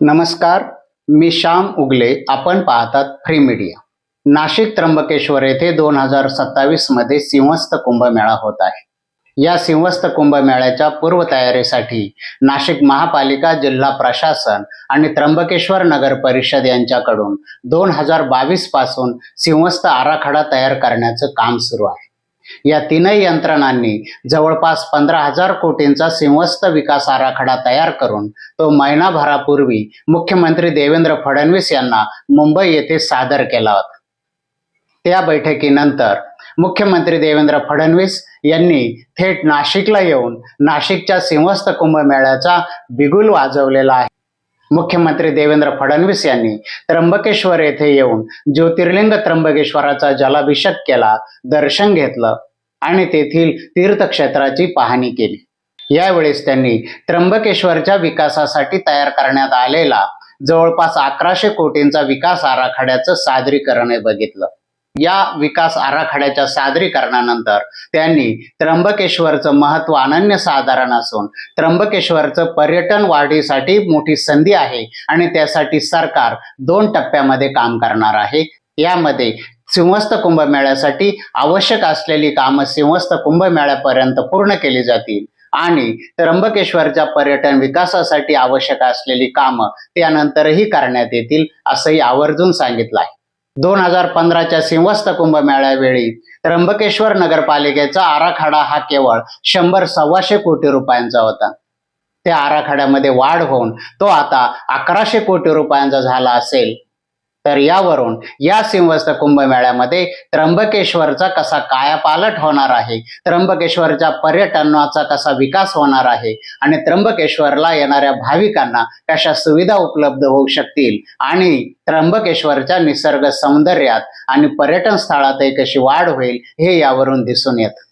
नमस्कार मी श्याम उगले. आपण पाहतात फ्री मीडिया. नाशिक त्र्यंबकेश्वर येथे दोन हजार सत्तावीसमध्ये सिंहस्थ कुंभमेळा होत आहे. या सिंहस्थ कुंभमेळ्याच्या पूर्वतयारीसाठी नाशिक महापालिका जिल्हा प्रशासन आणि त्र्यंबकेश्वर नगर परिषद यांच्याकडून दोन हजार बावीसपासून सिंहस्थ आराखडा तयार करण्याचं काम सुरू आहे. या तीनही यंत्रणांनी जवळपास पंधरा हजार कोटींचा सिंहस्थ विकास आराखडा तयार करून तो महिनाभरापूर्वी मुख्यमंत्री देवेंद्र फडणवीस यांना मुंबई येथे सादर केला होता. त्या बैठकीनंतर मुख्यमंत्री देवेंद्र फडणवीस यांनी थेट नाशिकला येऊन नाशिकच्या सिंहस्थ कुंभमेळ्याचा बिगुल वाजवलेला आहे. मुख्यमंत्री देवेंद्र फडणवीस यांनी त्र्यंबकेश्वर येथे येऊन ज्योतिर्लिंग त्र्यंबकेश्वराचा जलाभिषेक केला दर्शन घेतलं आणि तेथील तीर्थक्षेत्राची पाहणी केली. यावेळेस त्यांनी त्र्यंबकेश्वरच्या विकासासाठी तयार करण्यात आलेला जवळपास अकराशे कोटींचा विकास आराखड्याचं सादरीकरण बघितलं. या विकास आराखड्याच्या सादरीकरणानंतर त्यांनी त्र्यंबकेश्वरचं महत्त्व अनन्य साधारण असून त्र्यंबकेश्वरचं पर्यटन वाढीसाठी मोठी संधी आहे आणि त्यासाठी सरकार दोन टप्प्यामध्ये काम करणार आहे. यामध्ये सिंहस्थ कुंभमेळ्यासाठी आवश्यक असलेली कामं सिंहस्थ कुंभमेळ्यापर्यंत पूर्ण केली जातील आणि त्र्यंबकेश्वरच्या पर्यटन विकासासाठी आवश्यक असलेली कामं त्यानंतरही करण्यात येतील असंही आवर्जून सांगितलं आहे. दोन हजार पंधराच्या सिंहस्थ कुंभमेळ्यावेळी त्र्यंबकेश्वर नगरपालिकेचा आराखडा हा केवळ शंभर सव्वाशे कोटी रुपयांचा होता. त्या आराखड्यामध्ये वाढ होऊन तो आता अकराशे कोटी रुपयांचा झाला असेल. तर यावरून या सिंहस्थ कुंभमेळ्यामध्ये त्र्यंबकेश्वरचा कसा कायापालट होणार आहे त्र्यंबकेश्वरच्या पर्यटनाचा कसा विकास होणार आहे आणि त्र्यंबकेश्वरला येणाऱ्या भाविकांना कशा सुविधा उपलब्ध होऊ शकतील आणि त्र्यंबकेश्वरच्या निसर्ग सौंदर्यात आणि पर्यटन स्थळातही कशी वाढ होईल हे यावरून दिसून येतं.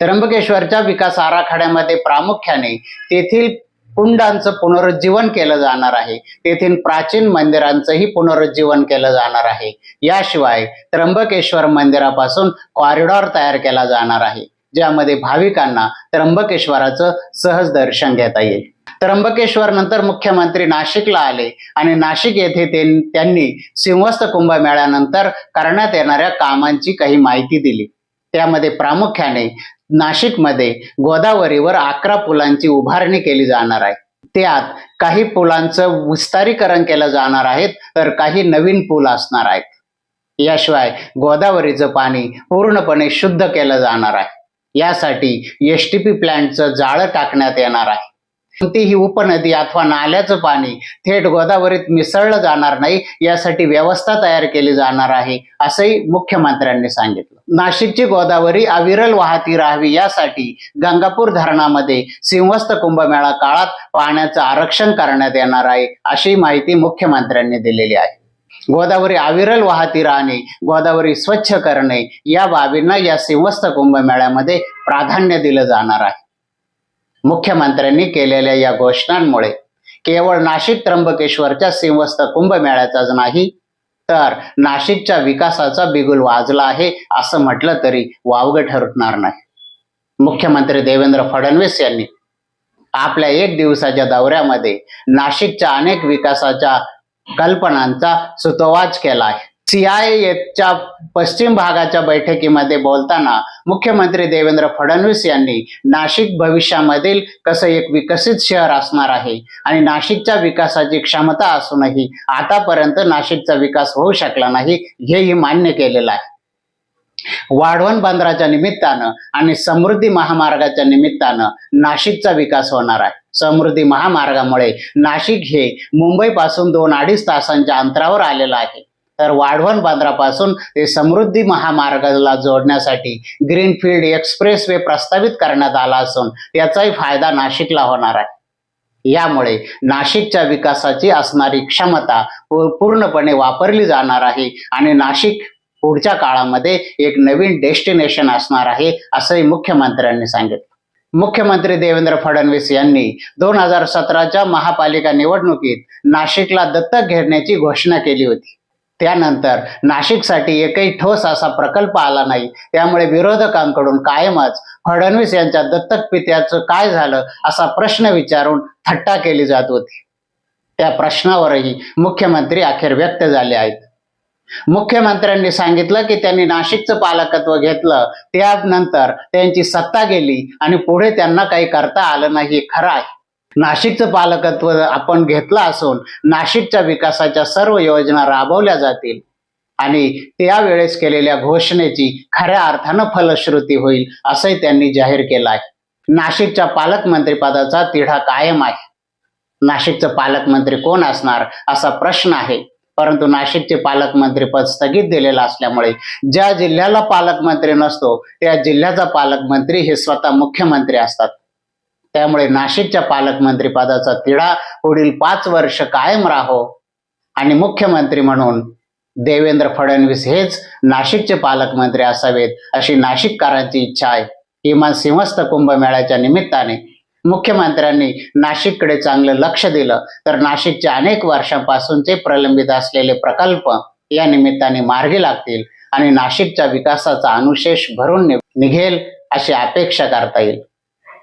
त्र्यंबकेश्वरच्या विकास आराखड्यामध्ये प्रामुख्याने तेथील कुंडांचं पुनरुज्जीवन केलं जाणार आहे. तेथील प्राचीन मंदिरांचंही पुनरुज्जीवन केलं जाणार आहे. याशिवाय त्र्यंबकेश्वर मंदिरापासून कॉरिडॉर तयार केला जाणार आहे. ज्यामध्ये भाविकांना त्र्यंबकेश्वराचं सहज दर्शन घेता येईल. त्र्यंबकेश्वर नंतर मुख्यमंत्री नाशिकला आले आणि नाशिक येथे त्यांनी सिंहस्थ कुंभमेळ्यानंतर करण्यात येणाऱ्या कामांची काही माहिती दिली. त्यामध्ये प्रामुख्याने नाशिकमध्ये गोदावरीवर अकरा पुलांची उभारणी केली जाणार आहे. त्यात काही पुलांचं विस्तारीकरण केलं जाणार आहेत तर काही नवीन पूल असणार आहेत. याशिवाय गोदावरीचं पाणी पूर्णपणे शुद्ध केलं जाणार आहे. यासाठी एस टी पी प्लॅन्टचं जाळं टाकण्यात येणार आहे. ती ही उपनदी अथवा नाल्याचं पाणी थेट गोदावरीत मिसळलं जाणार नाही यासाठी व्यवस्था तयार केली जाणार आहे असंही मुख्यमंत्र्यांनी सांगितलं. नाशिकची गोदावरी अविरल वाहती राहावी यासाठी गंगापूर धरणामध्ये सिंहस्थ कुंभमेळा काळात पाण्याचं आरक्षण करण्यात येणार आहे अशी माहिती मुख्यमंत्र्यांनी दिलेली आहे. गोदावरी अविरल वाहती राहणे गोदावरी स्वच्छ करणे या बाबींना या सिंहस्थ कुंभमेळ्यामध्ये प्राधान्य दिलं जाणार आहे. मुख्यमंत्र्यांनी केलेल्या या घोषणांमुळे केवळ नाशिक त्र्यंबकेश्वरच्या सिंहस्थ कुंभमेळ्याचाच नाही तर नाशिकच्या विकासाचा बिगुल वाजला आहे असं म्हटलं तरी वावगं ठरणार नाही. मुख्यमंत्री देवेंद्र फडणवीस यांनी आपल्या एक दिवसाच्या दौऱ्यामध्ये नाशिकच्या अनेक विकासाच्या कल्पनांचा सुतोवाच केला आहे. सीआयएच्या पश्चिम भागाच्या बैठकीमध्ये बोलताना मुख्यमंत्री देवेंद्र फडणवीस यांनी नाशिक भविष्यामधील कसं एक विकसित शहर असणार आहे आणि नाशिकच्या विकासाची क्षमता असूनही आतापर्यंत नाशिकचा विकास होऊ शकला नाही हेही मान्य केलेलं आहे. वाढवण बंदराच्या निमित्तानं आणि समृद्धी महामार्गाच्या निमित्तानं नाशिकचा विकास होणार आहे. समृद्धी महामार्गामुळे नाशिक हे मुंबईपासून दोन अडीच तासांच्या अंतरावर आलेलं आहे. तर वाढवण बांद्रापासून ते समृद्धी महामार्गाला जोडण्यासाठी ग्रीनफील्ड एक्सप्रेस वे प्रस्तावित करण्यात आला असून त्याचाही फायदा नाशिकला होणार आहे. यामुळे नाशिकच्या विकासाची असणारी क्षमता पूर्णपणे वापरली जाणार आहे आणि नाशिक पुढच्या काळामध्ये एक नवीन डेस्टिनेशन असणार आहे असंही मुख्यमंत्र्यांनी सांगितलं. मुख्यमंत्री देवेंद्र फडणवीस यांनी दोन हजार सतराच्या महापालिका निवडणुकीत नाशिकला दत्तक घेण्याची घोषणा केली होती. त्यानंतर नाशिकसाठी एकही ठोस असा प्रकल्प आला नाही. त्यामुळे विरोधकांकडून कायमच फडणवीस यांच्या दत्तक पित्याचं काय झालं असा प्रश्न विचारून थट्टा केली जात होती. त्या प्रश्नावरही मुख्यमंत्री अखेर व्यक्त झाले आहेत. मुख्यमंत्र्यांनी सांगितलं की त्यांनी नाशिकचं पालकत्व घेतलं. त्यानंतर त्यांची सत्ता गेली आणि पुढे त्यांना काही करता आलं नाही खरं आहे. नाशिकचं पालकत्व आपण घेतलं असून नाशिकच्या विकासाच्या सर्व योजना राबवल्या जातील. आणि त्यावेळेस केलेल्या घोषणेची खऱ्या अर्थानं फलश्रुती होईल असंही त्यांनी जाहीर केलं आहे. नाशिकच्या पालकमंत्रीपदाचा तिढा कायम आहे. नाशिकचं पालकमंत्री कोण असणार असा प्रश्न आहे. परंतु नाशिकचे पालकमंत्री पद स्थगित दिलेलं असल्यामुळे ज्या जिल्ह्याला पालकमंत्री नसतो त्या जिल्ह्याचा पालकमंत्री हे स्वतः मुख्यमंत्री असतात. त्यामुळे नाशिकच्या पालकमंत्रीपदाचा तिढा पुढील पाच वर्ष कायम राहो. आणि मुख्यमंत्री म्हणून देवेंद्र फडणवीस हेच नाशिकचे पालकमंत्री असावेत अशी नाशिककारांची इच्छा आहे. किमान सिंहस्थ कुंभमेळ्याच्या निमित्ताने मुख्यमंत्र्यांनी नाशिककडे चांगलं लक्ष दिलं तर नाशिकचे अनेक वर्षांपासूनचे प्रलंबित असलेले प्रकल्प या निमित्ताने मार्गी लागतील आणि नाशिकच्या विकासाचा अनुशेष भरून निघेल अशी अपेक्षा करता येईल.